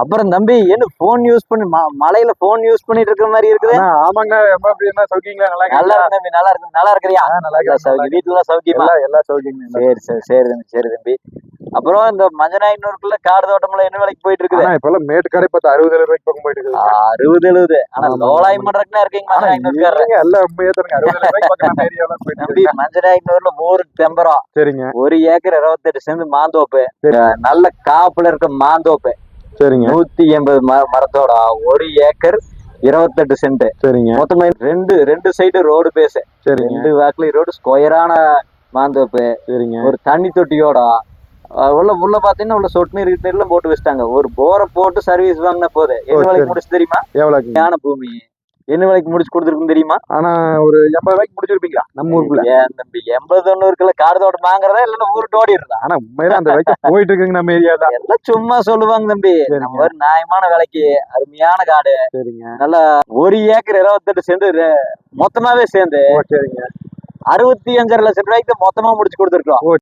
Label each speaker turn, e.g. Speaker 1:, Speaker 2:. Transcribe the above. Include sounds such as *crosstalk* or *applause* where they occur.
Speaker 1: அப்புறம் தம்பி என்ன போன் யூஸ் பண்ணி மலையில போன் யூஸ் பண்ணிட்டு இருக்கிற மாதிரி இருக்குது.
Speaker 2: அப்படி என்ன சௌக்கியங்களா நல்லா
Speaker 1: நல்லா? இருக்கு தம்பி நல்லா இருக்கு நல்லா இருக்கிறியா?
Speaker 2: நல்லா
Speaker 1: நல்லா
Speaker 2: இருக்கேன், நல்லா
Speaker 1: சௌகி வீட்டுல எல்லாம் சௌக்கியமா
Speaker 2: எல்லா சௌக்கியங்களும்
Speaker 1: சரி சரி சரி தம்பி சரி தம்பி. அப்புறம் இந்த மஞ்சநாயனூருக்குள்ள காடு தோட்டம்ல என்ன வேலைக்கு போயிட்டு இருக்குது?
Speaker 2: இப்ப எல்லாம் மேட்டுக்காடை பார்த்து அறுபது ரூபாய்க்கு பக்கம் போயிட்டு இருக்குது.
Speaker 1: அறுபது எழுபது. ஆனா லோலாய் மன்றக்குனா இருக்கீங்க
Speaker 2: இல்லைங்க, எல்லாம் உண்மையா அறுபது ரூபாய்க்கு *laughs* போயிட்டு
Speaker 1: தம்பி. மஞ்சநாயனூர்ல ஊரு தெம்பரம்.
Speaker 2: சரிங்க.
Speaker 1: ஒரு ஏக்கர் இருபத்தெட்டு சென்ட் மாந்தோப்பு. நல்ல காப்புல இருக்க மாந்தோப்பு.
Speaker 2: சரிங்க.
Speaker 1: நூத்தி எண்பது மரத்தோட ஒரு ஏக்கர் இருபத்தெட்டு சென்ட்
Speaker 2: சரிங்க.
Speaker 1: மொத்தமா ரெண்டு ரெண்டு சைடு ரோடு பேசு
Speaker 2: சரிங்க.
Speaker 1: ரெண்டு வாக்குல ரோடு ஸ்கொயரான மாந்தோப்பு.
Speaker 2: சரிங்க.
Speaker 1: ஒரு தண்ணி தொட்டியோட உள்ள உள்ள பாத்தீங்கன்னா உள்ள சொட்டு நீர் எல்லாம் போட்டு வச்சிட்டாங்க. ஒரு போரை போட்டு சர்வீஸ் வாங்கின போது.
Speaker 2: சரி.
Speaker 1: முடிச்சு தெரியுமா?
Speaker 2: எவ்வளவுங்க
Speaker 1: ஞான பூமி. என்ன விலைக்கு முடிச்சு கொடுத்துருக்குன்னு தெரியுமா?
Speaker 2: ஆனா ஒரு எண்பது ரூபாய்க்கு முடிச்சிருப்பீங்களா நம்ம ஊருக்குள்ள?
Speaker 1: ஏன் தம்பி எண்பது தொண்ணூறுக்குள்ள காடு தோட்டம் வாங்குறதா இல்லைன்னா ஊருக்கு ஓடி இருந்தா
Speaker 2: ஆனா உண்மையில அந்த ரூபாய்க்கு போயிட்டு இருக்குங்க நம்ம ஏரியால
Speaker 1: எல்லாம் சும்மா சொல்லுவாங்க தம்பி. நம்ம ஒரு நியாயமான விலைக்கு அருமையான காடு.
Speaker 2: சரிங்க.
Speaker 1: ஒரு ஏக்கர் இருபத்தெட்டு சென்ட் ரெ- மொத்தமாவே சேர்ந்து
Speaker 2: சரிங்க.
Speaker 1: அறுபத்தி அஞ்சரை லட்சம் ரூபாய்க்கு மொத்தமா முடிச்சு கொடுத்துருக்கோம்